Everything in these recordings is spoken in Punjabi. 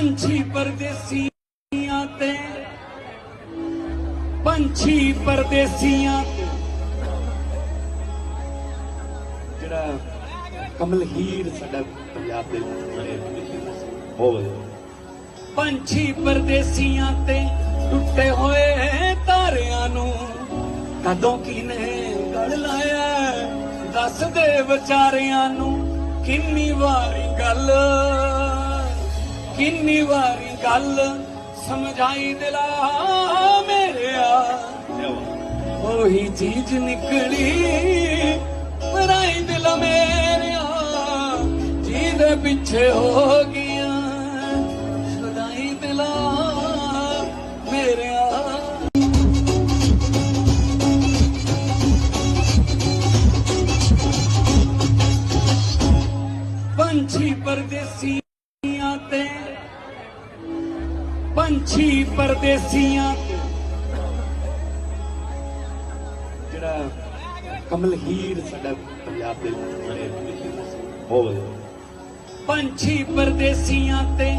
ਪੰਛੀ ਪਰਦੇਸੀਆਂ ਤੇ। ਪੰਛੀ ਪਰਦੇਸੀਆਂ ਤੇ। ਜਿਹੜਾ ਕਮਲ ਹੀਰ ਸਾਡਾ ਪੰਜਾਬ ਦੇ ਬੜੇ ਪੰਛੀ ਪਰਦੇਸੀਆਂ ਤੇ ਟੁੱਟੇ ਹੋਏ ਤਾਰਿਆਂ ਨੂੰ ਕਦੋਂ ਕਿਨੇ ਗਲ ਲਾਇਆ? ਦੱਸ ਦੇ ਵਿਚਾਰਿਆਂ ਨੂੰ ਕਿੰਨੀ ਵਾਰੀ ਗੱਲ ਕਿੰਨੀ ਵਾਰੀ ਗੱਲ ਸਮਝਾਈ ਦਿਲਾ ਮੇਰਿਆ ਉਹੀ ਚੀਜ਼ ਨਿਕਲੀ ਮਰਾਈ ਦਿਲ ਮੇਰਿਆ ਜਿਹਦੇ ਪਿੱਛੇ ਹੋ ਗਿਆ ਸਦਾਈ ਦਿਲਾ ਮੇਰਿਆ ਪੰਛੀ ਪਰਦੇਸੀਆਂ ਤੇ ਪੰਛੀ ਪਰਦੇਸੀਆਂ ਤੇ। ਜਿਹੜਾ ਕਮਲ ਹੀਰ ਸਾਡਾ ਪੰਜਾਬ ਦੇ ਵਧੀਆ। ਪੰਛੀ ਪਰਦੇਸੀਆਂ ਤੇ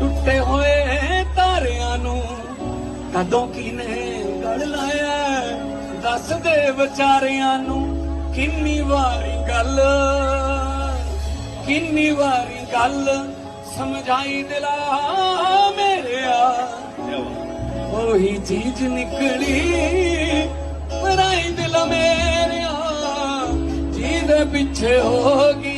ਟੁੱਟੇ ਹੋਏ ਤਾਰਿਆਂ ਨੂੰ ਕਦੋਂ ਕਿਨੇ ਗੜ ਲਾਇਆ? ਦੱਸ ਦੇ ਵਿਚਾਰਿਆਂ ਨੂੰ ਕਿੰਨੀ ਵਾਰੀ ਗੱਲ ਕਿੰਨੀ ਵਾਰੀ ਗੱਲ ਸਮਝਾਈ ਦਿਲਾ। ਉਹੀ ਚੀਜ਼ ਨਿਕਲੀ। ਮਰਾਈ ਦਿਲ ਮੇਰਿਆ ਜਿਹਦੇ ਪਿੱਛੇ ਹੋ ਗਈ